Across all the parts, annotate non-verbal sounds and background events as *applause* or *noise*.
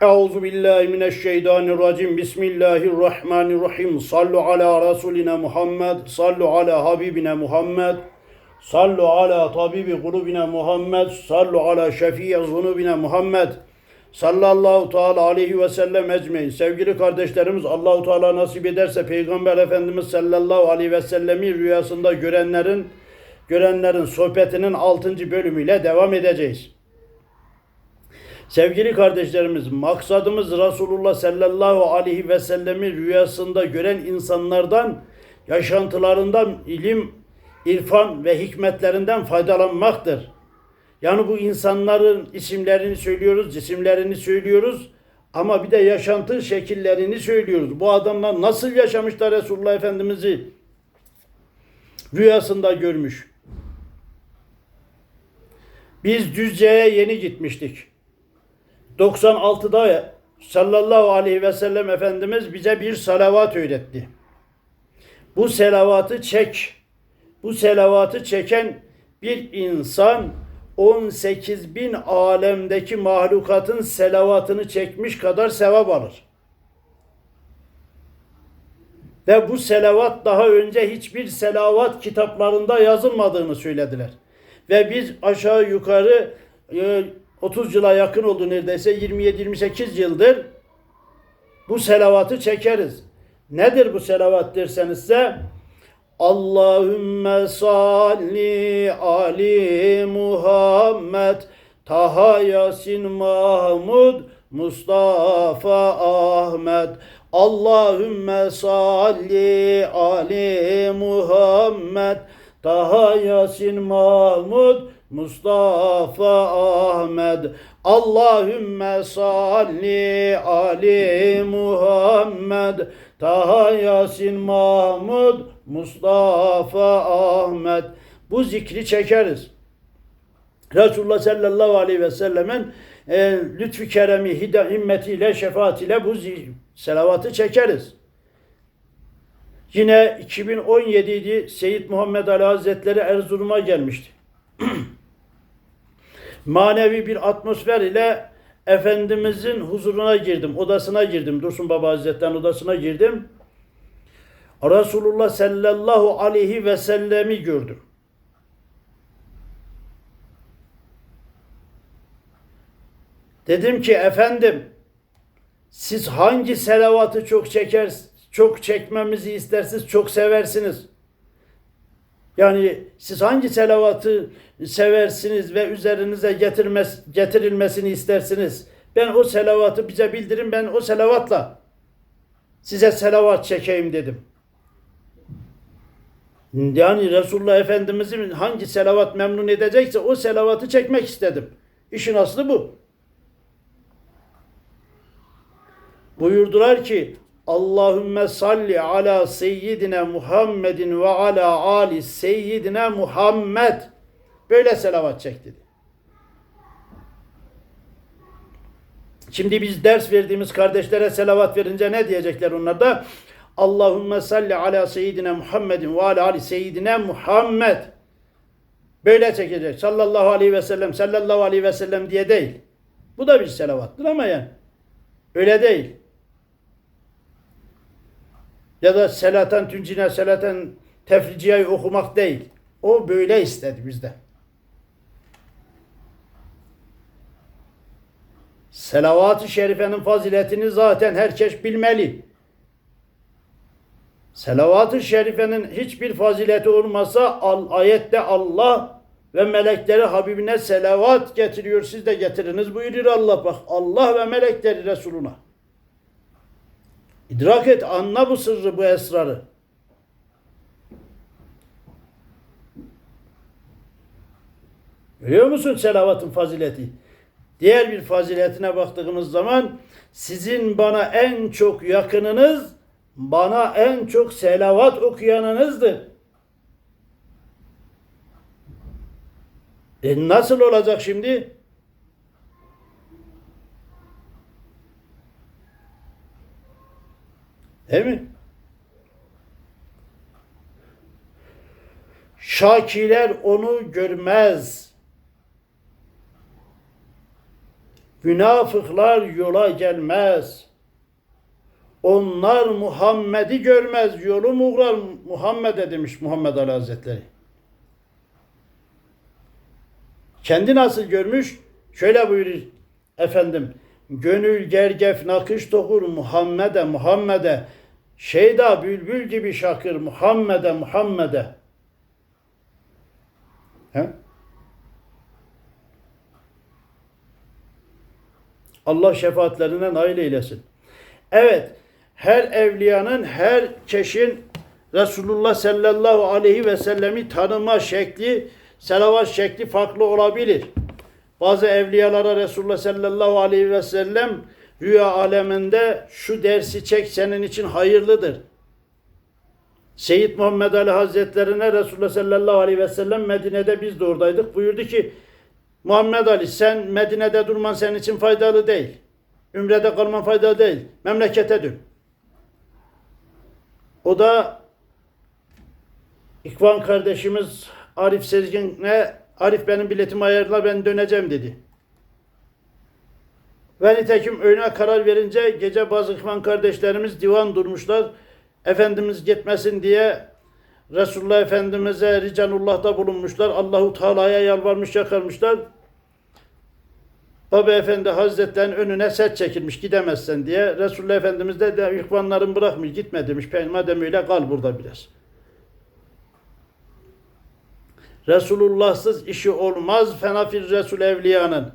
Euzu billahi mineşşeytanirracim. Bismillahirrahmanirrahim. Sallu ala Resulina Muhammed. Sallu ala Habibina Muhammed. Sallu ala tabibi kulubina Muhammed. Sallu ala şefiye zunubina Muhammed. Sallallahu teala aleyhi ve sellem ecmeyin. Sevgili kardeşlerimiz Allahu Teala nasip ederse Peygamber Efendimiz sallallahu aleyhi ve sellemi rüyasında görenlerin görenlerin sohbetinin 6. bölümüyle devam edeceğiz. Sevgili kardeşlerimiz, maksadımız Resulullah sallallahu aleyhi ve sellemi rüyasında gören insanlardan, yaşantılarından ilim, irfan ve hikmetlerinden faydalanmaktır. Yani bu insanların isimlerini söylüyoruz, cisimlerini söylüyoruz ama bir de yaşantı şekillerini söylüyoruz. Bu adamlar nasıl yaşamışlar Resulullah Efendimiz'i rüyasında görmüş. Biz Düzce'ye yeni gitmiştik. 96'da sallallahu aleyhi ve sellem Efendimiz bize bir salavat öğretti. Bu selavatı çek. Bu selavatı çeken bir insan 18 bin alemdeki mahlukatın selavatını çekmiş kadar sevap alır. Ve bu selavat daha önce hiçbir selavat kitaplarında yazılmadığını söylediler. Ve biz aşağı yukarı e, 30 yıla yakın oldu neredeyse 27-28 yıldır bu selavatı çekeriz. Nedir bu selavat derseniz de Allahümme salli ali Muhammed Taha Yasin Mahmud Mustafa Ahmet Allahümme salli ali Muhammed Taha Yasin Mahmud Mustafa Ahmed Allahümme salli ali Muhammed Taha Yasin Mahmud Mustafa Ahmet bu zikri çekeriz. Resulullah sallallahu aleyhi ve sellemin e, lütfü keremi, hida, himmetiyle, şefaatiyle bu selavatı çekeriz. Yine 2017'de Seyyid Muhammed Ali Hazretleri Erzurum'a gelmişti. Manevi bir atmosfer ile Efendimizin huzuruna girdim, odasına girdim. Dursun Baba Hazretleri'nin odasına girdim. Resulullah sallallahu aleyhi ve sellemi gördüm. Dedim ki efendim siz hangi selavatı çok çeker, çok çekmemizi istersiniz, çok seversiniz? Yani siz hangi selavatı seversiniz ve üzerinize getirmez, getirilmesini istersiniz? Ben o selavatı bize bildirin, ben o selavatla size selavat çekeyim dedim. Yani Resulullah Efendimiz'in hangi selavat memnun edecekse o selavatı çekmek istedim. İşin aslı bu. Buyurdular ki Allahümme salli ala seyyidine Muhammedin ve ala ali seyyidine Muhammed. Böyle selavat çek dedi. Şimdi biz ders verdiğimiz kardeşlere selavat verince ne diyecekler onlar da? Allahümme salli ala seyyidine Muhammedin ve ala ali seyyidine Muhammed. Böyle çekecek. Sallallahu aleyhi ve sellem, sallallahu aleyhi ve sellem diye değil. Bu da bir selavattır ama yani. Öyle değil. Ya da selaten tüncine, selaten tefriciyeyi okumak değil. O böyle istedi bizde. Selavat-ı şerifenin faziletini zaten herkes bilmeli. Selavat-ı şerifenin hiçbir fazileti olmasa al, ayette Allah ve melekleri Habibine selavat getiriyor. Siz de getiriniz buyuruyor Allah bak. Allah ve melekleri Resuluna. İdrak et, anla bu sırrı, bu esrarı. Görüyor musun selavatın fazileti? Diğer bir faziletine baktığımız zaman sizin bana en çok yakınınız, bana en çok selavat okuyanınızdır. E nasıl olacak şimdi? Değil mi? Şakiler onu görmez. Münafıklar yola gelmez. Onlar Muhammed'i görmez. Yolu muğrar Muhammed'e demiş Muhammed Ali Hazretleri. Kendi nasıl görmüş? Şöyle buyurur efendim. Gönül gergef nakış dokur Muhammed'e Muhammed'e. Şeyda bülbül gibi şakır Muhammed'e Muhammed'e. He? Allah şefaatlerine nail eylesin. Evet, her evliyanın, her keşin Resulullah sallallahu aleyhi ve sellemi tanıma şekli, selavat şekli farklı olabilir. Bazı evliyalara Resulullah sallallahu aleyhi ve sellem rüya aleminde şu dersi çek senin için hayırlıdır. Seyyid Muhammed Ali Hazretlerine Resulullah sallallahu aleyhi ve sellem Medine'de biz de oradaydık. Buyurdu ki Muhammed Ali sen Medine'de durman senin için faydalı değil. Ümrede kalman faydalı değil. Memlekete dön. O da İkvan kardeşimiz Arif Sezgin'e Arif benim biletimi ayarla ben döneceğim dedi. Ve nitekim öğüne karar verince gece bazı İkvan kardeşlerimiz divan durmuşlar. Efendimiz gitmesin diye Resulullah Efendimiz'e ricanullah'ta bulunmuşlar. Allahu Teala'ya yalvarmış yakarmışlar. Baba Efendi Hazretlerinin önüne set çekilmiş gidemezsen diye. Resulullah Efendimiz de, de ihvanların bırakmış gitme demiş. Madem öyle kal burada biraz. Resulullahsız işi olmaz fenafir Resul Evliya'nın.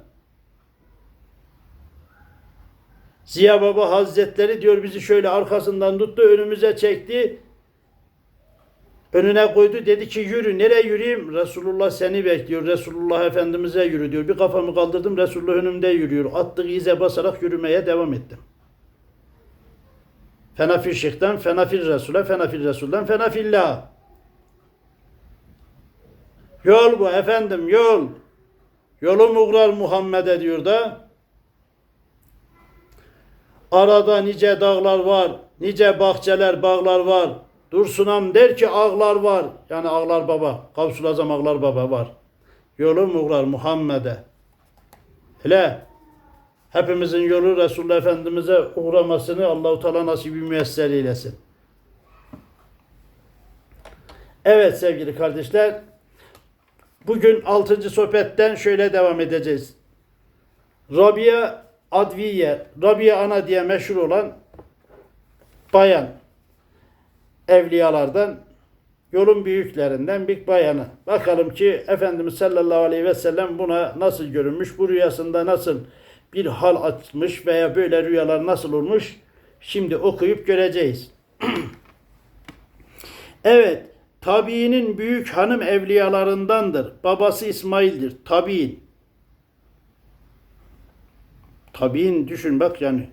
Ziya Baba Hazretleri diyor bizi şöyle arkasından tuttu önümüze çekti. Önüne koydu dedi ki yürü nereye yürüyeyim? Resulullah seni bekliyor. Resulullah Efendimiz'e yürü diyor. Bir kafamı kaldırdım Resulullah önümde yürüyor. Attığı ize basarak yürümeye devam ettim. Fenafil şeyhten, fenafil Resul'e, fenafil Resul'den, fenafillah. Yol bu efendim yol. Yolu muğrar Muhammed'e diyor da. Arada nice dağlar var, nice bahçeler, bağlar var. Dursunam der ki ağlar var. Yani ağlar baba. Kavsul Azam ağlar baba var. Yolu muğrar Muhammed'e. Hele hepimizin yolu Resulullah Efendimiz'e uğramasını Allahu Teala nasibi müyesser eylesin. Evet sevgili kardeşler. Bugün 6. sohbetten şöyle devam edeceğiz. Rabia Adviye, Rabia Ana diye meşhur olan bayan evliyalardan yolun büyüklerinden bir bayanı. Bakalım ki Efendimiz sallallahu aleyhi ve sellem buna nasıl görünmüş, bu rüyasında nasıl bir hal açmış veya böyle rüyalar nasıl olmuş şimdi okuyup göreceğiz. *clears throat* evet, Tabiinin büyük hanım evliyalarındandır. Babası İsmail'dir. Tabiin. Tabiin düşün bak yani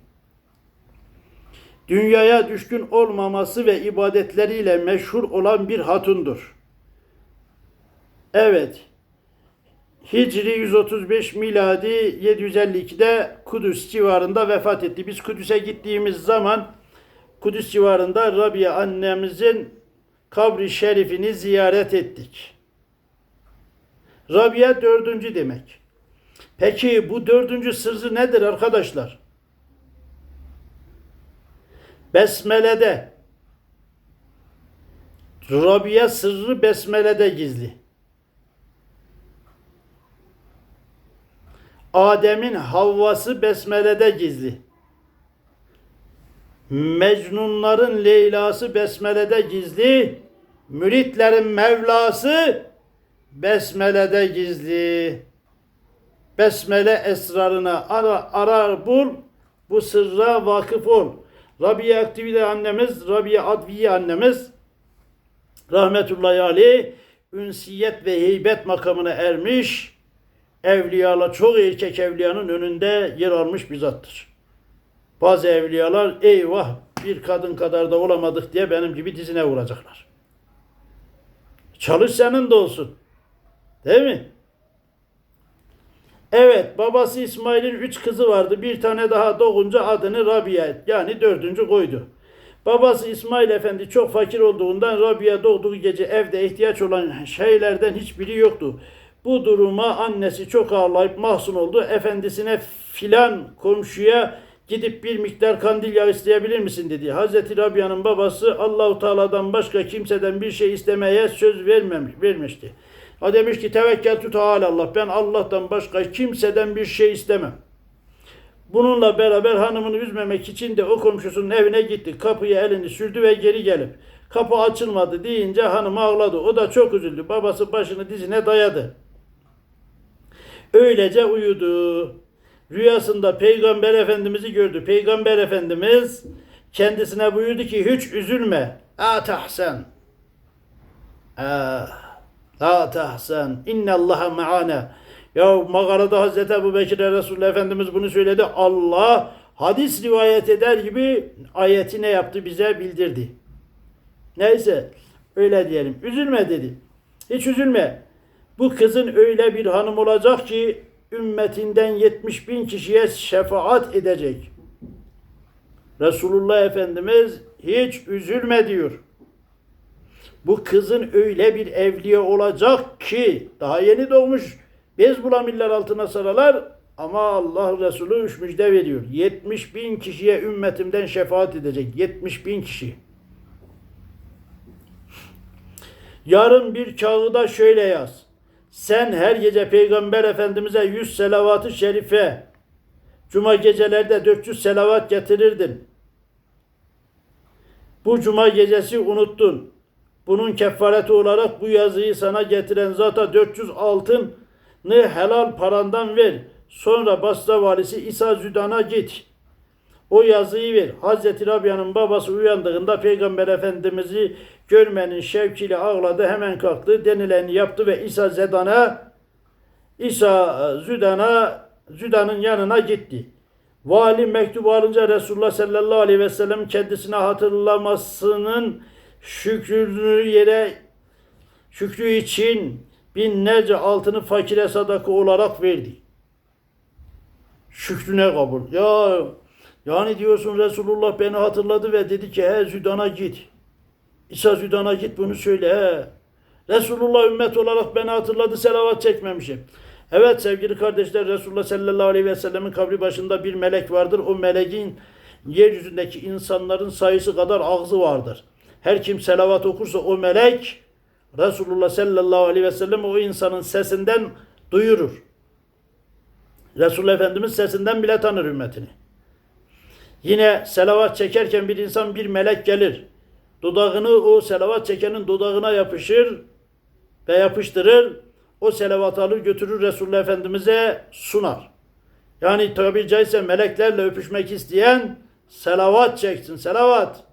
dünyaya düşkün olmaması ve ibadetleriyle meşhur olan bir hatundur. Evet. Hicri 135 miladi 752'de Kudüs civarında vefat etti. Biz Kudüs'e gittiğimiz zaman Kudüs civarında Rabia annemizin kabri şerifini ziyaret ettik. Rabia dördüncü demek. Peki bu dördüncü sırrı nedir arkadaşlar? Besmele'de Rabia sırrı Besmele'de gizli. Adem'in Havvası Besmele'de gizli. Mecnunların Leyla'sı Besmele'de gizli. Müritlerin Mevlası Besmele'de gizli. Besmele esrarına ara, arar bul, bu sırra vakıf ol. Rabia Aktivide annemiz, Rabia Adviye annemiz rahmetullahi aleyh ünsiyet ve heybet makamına ermiş evliyala çok erkek evliyanın önünde yer almış bir zattır. Bazı evliyalar eyvah bir kadın kadar da olamadık diye benim gibi dizine vuracaklar. Çalış senin de olsun. Değil mi? Evet, babası İsmail'in üç kızı vardı. Bir tane daha doğunca adını Rabia yani dördüncü koydu. Babası İsmail Efendi çok fakir olduğundan Rabia doğduğu gece evde ihtiyaç olan şeylerden hiçbiri yoktu. Bu duruma annesi çok ağlayıp mahzun oldu. Efendisine filan komşuya gidip bir miktar kandil yağı isteyebilir misin dedi. Hazreti Rabia'nın babası Allahu Teala'dan başka kimseden bir şey istemeye söz vermemiş, vermişti. O demiş ki tevekkül tut Allah. Ben Allah'tan başka kimseden bir şey istemem. Bununla beraber hanımını üzmemek için de o komşusunun evine gitti. Kapıya elini sürdü ve geri gelip kapı açılmadı deyince hanım ağladı. O da çok üzüldü. Babası başını dizine dayadı. Öylece uyudu. Rüyasında Peygamber Efendimiz'i gördü. Peygamber Efendimiz kendisine buyurdu ki hiç üzülme. La tahsen. Ah, La tahsen. İnne Allaha ma'ana. Ya mağarada Hazreti Ebu Bekir'e Resulullah Efendimiz bunu söyledi. Allah hadis rivayet eder gibi ayeti ne yaptı bize bildirdi. Neyse öyle diyelim. Üzülme dedi. Hiç üzülme. Bu kızın öyle bir hanım olacak ki ümmetinden 70 bin kişiye şefaat edecek. Resulullah Efendimiz hiç üzülme diyor. Bu kızın öyle bir evliye olacak ki daha yeni doğmuş bez bulamirler altına saralar ama Allah Resulü üç müjde veriyor. 70 bin kişiye ümmetimden şefaat edecek. 70 bin kişi. Yarın bir kağıda şöyle yaz. Sen her gece Peygamber Efendimiz'e 100 selavat-ı şerife, cuma gecelerde 400 selavat getirirdin. Bu cuma gecesi unuttun. Bunun kefareti olarak bu yazıyı sana getiren zata 400 altını helal parandan ver. Sonra Basra valisi İsa Züdan'a git. O yazıyı ver. Hazreti Rabia'nın babası uyandığında Peygamber Efendimiz'i görmenin şevkiyle ağladı. Hemen kalktı. Denileni yaptı ve İsa Zedan'a İsa Züdan'a Züdan'ın yanına gitti. Vali mektubu alınca Resulullah sallallahu aleyhi ve sellem kendisine hatırlamasının şükrünü yere şükrü için binlerce altını fakire sadaka olarak verdi. Şükrüne kabul. Ya yani diyorsun Resulullah beni hatırladı ve dedi ki he Züdan'a git. İsa Züdan'a git bunu söyle he. Resulullah ümmet olarak beni hatırladı selavat çekmemişim. Evet sevgili kardeşler Resulullah sallallahu aleyhi ve sellemin kabri başında bir melek vardır. O meleğin yeryüzündeki insanların sayısı kadar ağzı vardır. Her kim selavat okursa o melek Resulullah sallallahu aleyhi ve sellem o insanın sesinden duyurur. Resulullah Efendimiz sesinden bile tanır ümmetini. Yine selavat çekerken bir insan bir melek gelir. Dudağını o selavat çekenin dudağına yapışır ve yapıştırır. O selavat alır götürür Resulullah Efendimiz'e sunar. Yani tabi caizse meleklerle öpüşmek isteyen selavat çeksin. Selavat.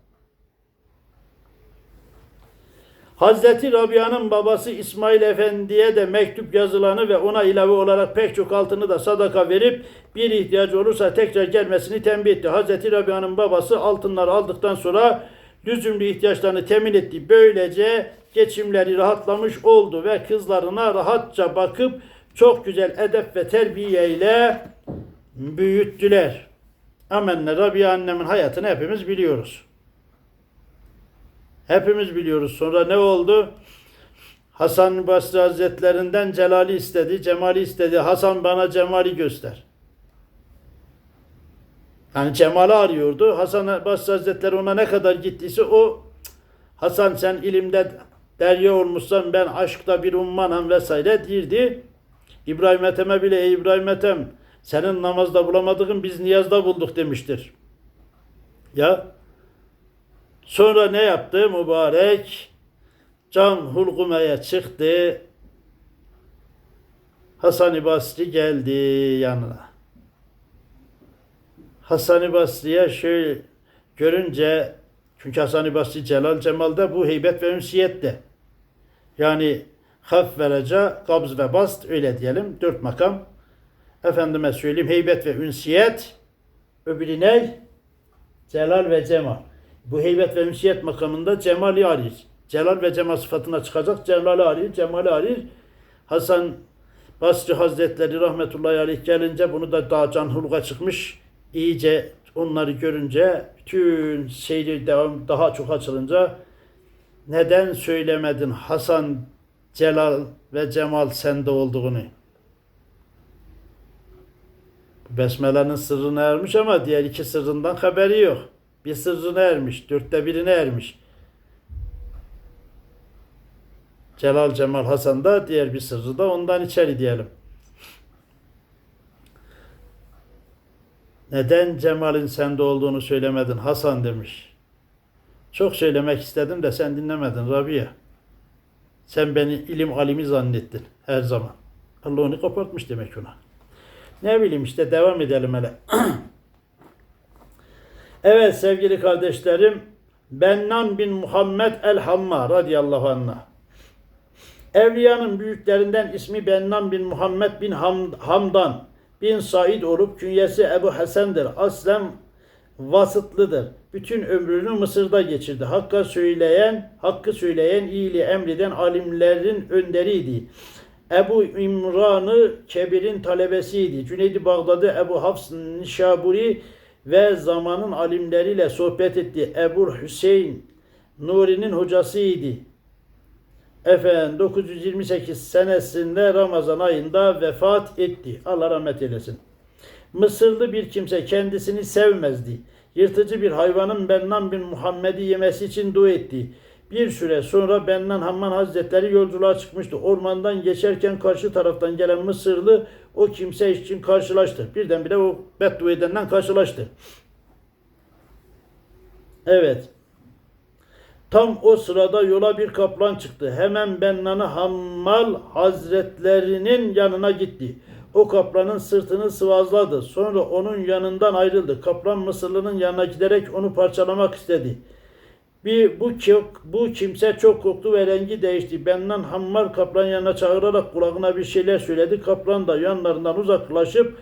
Hazreti Rabia'nın babası İsmail Efendi'ye de mektup yazılanı ve ona ilave olarak pek çok altını da sadaka verip bir ihtiyacı olursa tekrar gelmesini tembih etti. Hazreti Rabia'nın babası altınları aldıktan sonra lüzumlu ihtiyaçlarını temin etti. Böylece geçimleri rahatlamış oldu ve kızlarına rahatça bakıp çok güzel edep ve terbiye ile büyüttüler. Amenna Rabia annemin hayatını hepimiz biliyoruz. Hepimiz biliyoruz. Sonra ne oldu? Hasan Basri Hazretlerinden Celali istedi, Cemali istedi. Hasan bana Cemali göster. Yani Cemal'i arıyordu. Hasan Basri Hazretleri ona ne kadar gittiyse o Hasan sen ilimde derya olmuşsan ben aşkta bir ummanım vesaire dirdi. İbrahim Ethem'e bile ey İbrahim Ethem senin namazda bulamadığın biz niyazda bulduk demiştir. Ya Sonra ne yaptı mübarek? Can hulkumaya çıktı. Hasan-ı Basri geldi yanına. Hasan-ı Basri'ye şöyle görünce çünkü Hasan-ı Basri Celal Cemal'de bu heybet ve ünsiyette. Yani haf verece, kabz ve bast öyle diyelim. Dört makam. Efendime söyleyeyim heybet ve ünsiyet. Öbürü ne? Celal ve Cemal. Bu heybet ve ünsiyet makamında cemali arayır. Celal ve cemal sıfatına çıkacak. Celali arayır, cemali arayır. Hasan Basri Hazretleri rahmetullahi aleyh gelince bunu da daha can hulga çıkmış. İyice onları görünce bütün seyri devam daha çok açılınca neden söylemedin Hasan celal ve cemal sende olduğunu. Besmele'nin sırrına ermiş ama diğer iki sırrından haberi yok. Bir sırrına ermiş, dörtte birine ermiş. Celal Cemal Hasan da diğer bir sırrı da ondan içeri diyelim. Neden Cemal'in sende olduğunu söylemedin Hasan demiş. Çok söylemek istedim de sen dinlemedin Rabia. Sen beni ilim alimi zannettin her zaman. Allah onu kapatmış demek ona. Ne bileyim işte devam edelim hele. *clears throat* evet sevgili kardeşlerim. Bennan bin Muhammed el-Hamma radıyallahu anh. Evliyanın büyüklerinden ismi Bennan bin Muhammed bin Ham- Hamdan bin Said olup künyesi Ebu Hasan'dır. Aslen vasıtlıdır. Bütün ömrünü Mısır'da geçirdi. Hakka söyleyen, hakkı söyleyen, iyiliği emreden alimlerin önderiydi. Ebu İmran'ı Kebir'in talebesiydi. Cüneydi Bağdat'ı Ebu Hafs Nişaburi ve zamanın alimleriyle sohbet etti. Ebu Hüseyin Nuri'nin hocasıydı. Efendim 928 senesinde Ramazan ayında vefat etti. Allah rahmet eylesin. Mısırlı bir kimse kendisini sevmezdi. Yırtıcı bir hayvanın Bennan bin Muhammed'i yemesi için dua etti. Bir süre sonra Bennan Hamman Hazretleri yolculuğa çıkmıştı. Ormandan geçerken karşı taraftan gelen Mısırlı o kimse için karşılaştı. Birdenbire o beddua edenden karşılaştı. Evet. Tam o sırada yola bir kaplan çıktı. Hemen Bennan'ı Hammal Hazretlerinin yanına gitti. O kaplanın sırtını sıvazladı. Sonra onun yanından ayrıldı. Kaplan Mısırlı'nın yanına giderek onu parçalamak istedi. Bir bu çok, bu kimse çok korktu ve rengi değişti. Bennan Hammar kaplan yanına çağırarak kulağına bir şeyler söyledi. Kaplan da yanlarından uzaklaşıp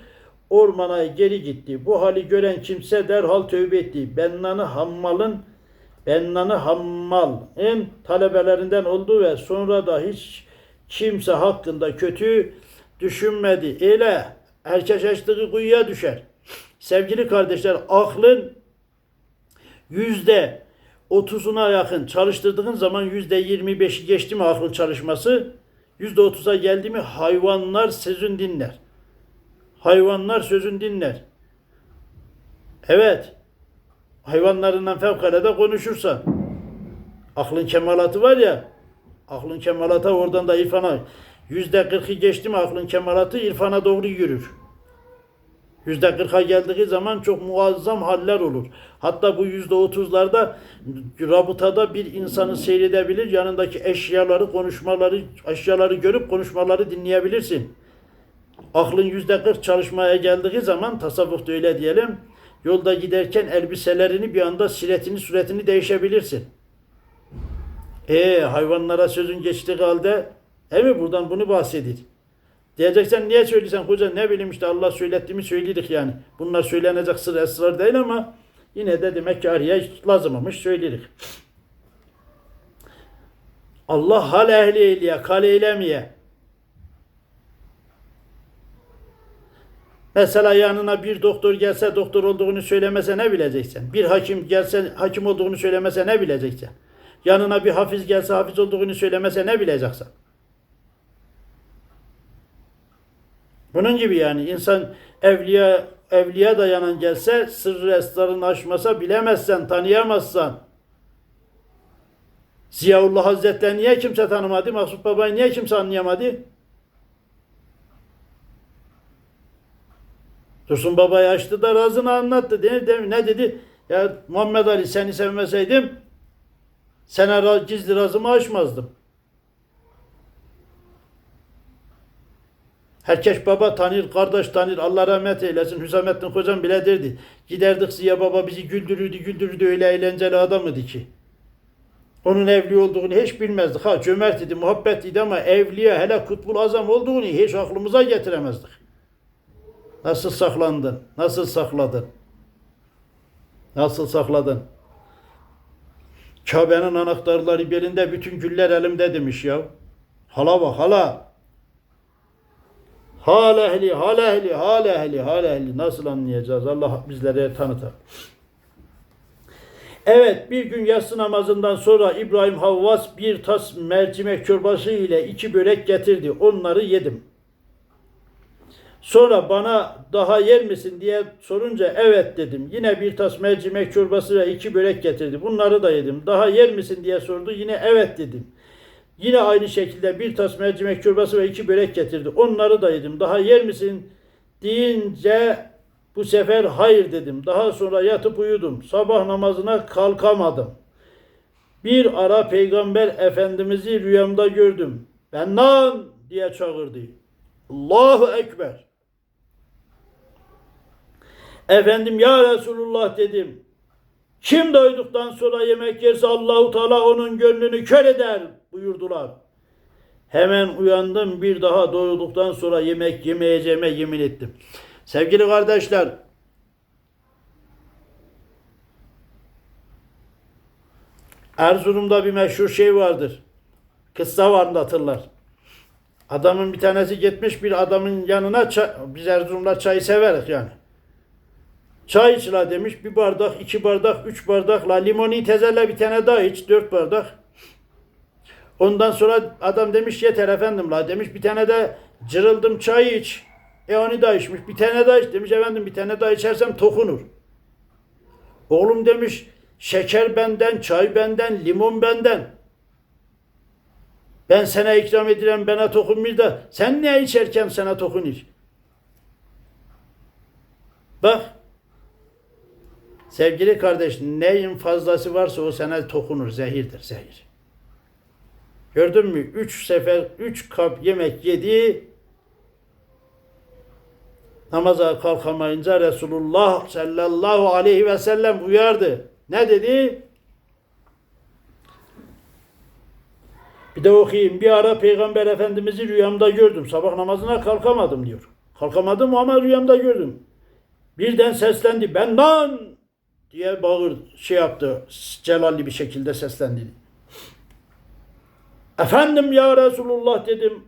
ormana geri gitti. Bu hali gören kimse derhal tövbe etti. Bennan'ı Hammal'ın Bennan'ı Hammal'ın talebelerinden oldu ve sonra da hiç kimse hakkında kötü düşünmedi. Öyle herkes açtığı kuyuya düşer. Sevgili kardeşler aklın yüzde otuzuna yakın çalıştırdığın zaman yüzde yirmi beşi geçti mi aklın çalışması? Yüzde otuza geldi mi hayvanlar sözün dinler. Hayvanlar sözün dinler. Evet. Hayvanlarından fevkalade konuşursan. Aklın kemalatı var ya. Aklın kemalata oradan da irfana. Yüzde kırkı geçti mi aklın kemalatı irfana doğru yürür. Yüzde kırka geldiği zaman çok muazzam haller olur. Hatta bu yüzde otuzlarda rabıtada bir insanı seyredebilir. Yanındaki eşyaları, konuşmaları, eşyaları görüp konuşmaları dinleyebilirsin. Aklın yüzde kırk çalışmaya geldiği zaman tasavvufta öyle diyelim. Yolda giderken elbiselerini bir anda siletini, suretini değişebilirsin. E hayvanlara sözün geçtiği halde değil mi? Buradan bunu bahsedir. Diyeceksen niye söylüyorsun koca ne bileyim işte Allah söylettiğimi söyledik yani. Bunlar söylenecek sır esrar değil ama yine de demek ki araya lazımmış söyledik. Allah hal ehli eyleye, kal eylemeye. Mesela yanına bir doktor gelse doktor olduğunu söylemese ne bileceksin? Bir hakim gelse hakim olduğunu söylemese ne bileceksin? Yanına bir hafiz gelse hafiz olduğunu söylemese ne bileceksin? Bunun gibi yani insan evliya evliya dayanan gelse sırrı esrarını aşmasa bilemezsen, tanıyamazsan. Ziyaullah Hazretleri niye kimse tanımadı? Maksut Baba'yı niye kimse anlayamadı? Dursun Baba'yı açtı da razını anlattı. Değil mi? Ne dedi? Ya Muhammed Ali seni sevmeseydim sana gizli razımı açmazdım. Herkes baba tanır, kardeş tanır. Allah rahmet eylesin. Hüsamettin Hocam bile derdi. Giderdik Ziya Baba bizi güldürürdü, güldürürdü. Öyle eğlenceli adamıydı ki. Onun evli olduğunu hiç bilmezdik. Ha cömert idi, muhabbet idi ama evliya hele kutbul azam olduğunu hiç aklımıza getiremezdik. Nasıl saklandın? Nasıl sakladın? Nasıl sakladın? Kabe'nin anahtarları belinde, bütün güller elimde demiş ya. Hala bak hala. Hal ehli, hal ehli, hal ehli, hal ehli. Nasıl anlayacağız? Allah bizlere tanıtar. Evet bir gün yatsı namazından sonra İbrahim Havvas bir tas mercimek çorbası ile iki börek getirdi. Onları yedim. Sonra bana daha yer misin diye sorunca evet dedim. Yine bir tas mercimek çorbası ve iki börek getirdi. Bunları da yedim. Daha yer misin diye sordu. Yine evet dedim. Yine aynı şekilde bir tas mercimek çorbası ve iki börek getirdi. Onları da yedim. Daha yer misin deyince bu sefer hayır dedim. Daha sonra yatıp uyudum. Sabah namazına kalkamadım. Bir ara Peygamber Efendimiz'i rüyamda gördüm. Bennan diye çağırdı. Allahu Ekber. Efendim ya Resulullah dedim. Kim doyduktan sonra yemek yerse Allahu Teala onun gönlünü kör eder buyurdular. Hemen uyandım bir daha doyduktan sonra yemek yemeyeceğime yemin ettim. Sevgili kardeşler, Erzurum'da bir meşhur şey vardır. Kıssa var anlatırlar. Adamın bir tanesi gitmiş bir adamın yanına çay, biz Erzurum'da çayı severiz yani. Çay iç la demiş. Bir bardak, iki bardak, üç bardak la limoni tezelle bir tane daha iç. Dört bardak. Ondan sonra adam demiş yeter efendim la demiş. Bir tane de cırıldım çay iç. E onu da içmiş. Bir tane daha iç demiş efendim bir tane daha içersem tokunur. Oğlum demiş şeker benden, çay benden, limon benden. Ben sana ikram edilen bana tokunmuyor da sen ne içerken sana tokunur. Bak sevgili kardeş neyin fazlası varsa o sana tokunur zehirdir zehir. Gördün mü? Üç sefer, üç kap yemek yedi. Namaza kalkamayınca Resulullah sallallahu aleyhi ve sellem uyardı. Ne dedi? Bir de okuyayım. Bir ara Peygamber Efendimiz'i rüyamda gördüm. Sabah namazına kalkamadım diyor. Kalkamadım ama rüyamda gördüm. Birden seslendi. Benden diye bağır şey yaptı. Celalli bir şekilde seslendi. Efendim ya Resulullah dedim.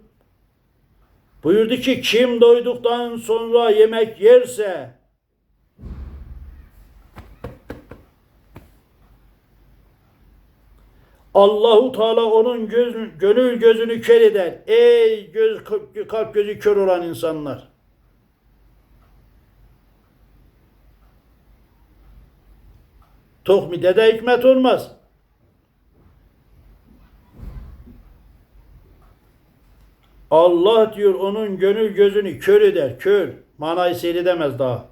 Buyurdu ki kim doyduktan sonra yemek yerse Allahu Teala onun göz, gönül gözünü kör eder. Ey göz kalp gözü kör olan insanlar. Tohmi dede hikmet olmaz. Allah diyor onun gönül gözünü kör eder. Kör. Manayı seyredemez daha.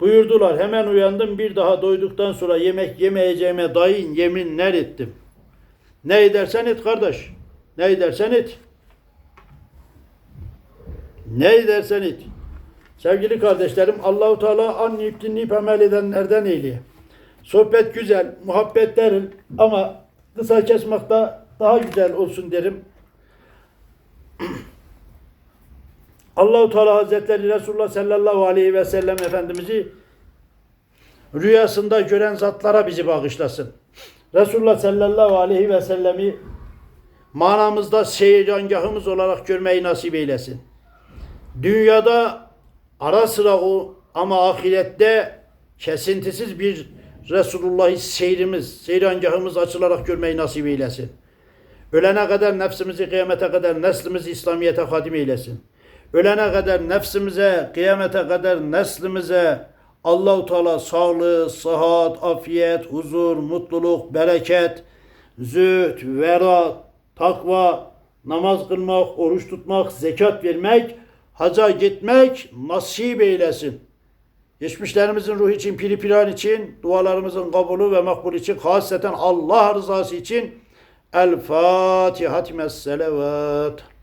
Buyurdular hemen uyandım bir daha doyduktan sonra yemek yemeyeceğime dayın yeminler ettim. Ne edersen et kardeş. Ne edersen et. Ne edersen et. Sevgili kardeşlerim Allahu Teala anlayıp dinleyip amel edenlerden eyleye. Sohbet güzel, muhabbet derin ama kısa kesmekte daha güzel olsun derim. Allahu Teala Hazretleri Resulullah sallallahu aleyhi ve sellem Efendimiz'i rüyasında gören zatlara bizi bağışlasın. Resulullah sallallahu aleyhi ve sellemi manamızda seyircangahımız olarak görmeyi nasip eylesin. Dünyada ara sıra o ama ahirette kesintisiz bir Resulullah'ı seyrimiz, seyrangahımız açılarak görmeyi nasip eylesin. Ölene kadar nefsimizi kıyamete kadar neslimizi İslamiyet'e hadim eylesin. Ölene kadar nefsimize, kıyamete kadar neslimize Allahu Teala sağlık, sıhhat, afiyet, huzur, mutluluk, bereket, zühd, vera, takva, namaz kılmak, oruç tutmak, zekat vermek, haca gitmek nasip eylesin. Geçmişlerimizin ruhu için, piri piran için, dualarımızın kabulü ve makbul için, hasreten Allah rızası için El Fatiha Selavat.